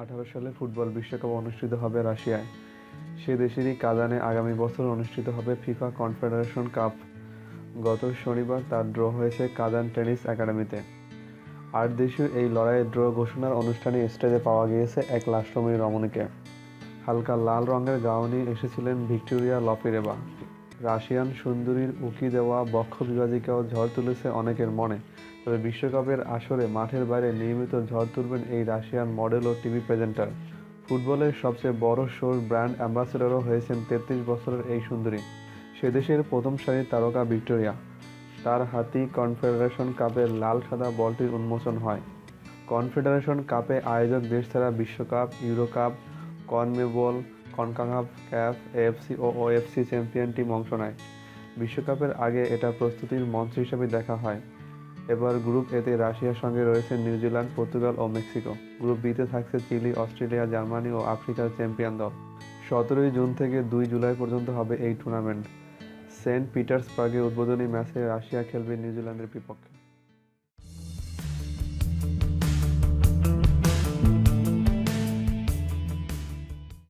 আঠারো সালে ফুটবল বিশ্বকাপ অনুষ্ঠিত হবে রাশিয়ায়। সে দেশেরই কাজানে আগামী বছর অনুষ্ঠিত হবে ফিফা কনফেডারেশন কাপ। গত শনিবার তার ড্র হয়েছে কাজান টেনিস একাডেমিতে। আট দেশীয় এই লড়াইয়ে ড্র ঘোষণার অনুষ্ঠানে স্টেজে পাওয়া গিয়েছে এক লাষ্টময়ী রমণীকে। হালকা লাল রঙের গাউনি এসেছিলেন ভিক্টোরিয়া লপিরেবা। রাশিয়ান সুন্দরীর উকি দেওয়া বক্ষ বিভাজিকাও ঝড় তুলেছে অনেকের মনে। তবে বিশ্বকাপের আসরে মাঠের বাইরে নিয়মিত ঝড় তুলবেন এই রাশিয়ান মডেল ও টিভি প্রেজেন্টার। ফুটবলের সবচেয়ে বড় শোর ব্র্যান্ড অ্যাম্বাসেডরও হয়েছেন তেত্রিশ বছরের এই সুন্দরী। সে দেশের প্রথম সারির তারকা ভিক্টোরিয়া। তার হাতি কনফেডারেশন কাপের লাল সাদা বলটির উন্মোচন হয়। কনফেডারেশন কাপে আয়োজক দেশ ছাড়া বিশ্বকাপ ইউরো কাপ কনমেবল কনকাকাপ ক্যাপ এএফসি ও ওএফসি চ্যাম্পিয়ন টিম অংশ নেয়। বিশ্বকাপের আগে এটা প্রস্তুতির মঞ্চ হিসেবে দেখা হয়। এবার গ্রুপ এতে রাশিয়ার সঙ্গে রয়েছে নিউজিল্যান্ড পর্তুগাল ও মেক্সিকো। গ্রুপ বিতে থাকছে চিলি, অস্ট্রেলিয়া, জার্মানি ও আফ্রিকার চ্যাম্পিয়ন দল। সতেরোই জুন থেকে দুই জুলাই পর্যন্ত হবে এই টুর্নামেন্ট। সেন্ট পিটার্সবার্গে উদ্বোধনী ম্যাচে রাশিয়া খেলবে নিউজিল্যান্ডের বিপক্ষে।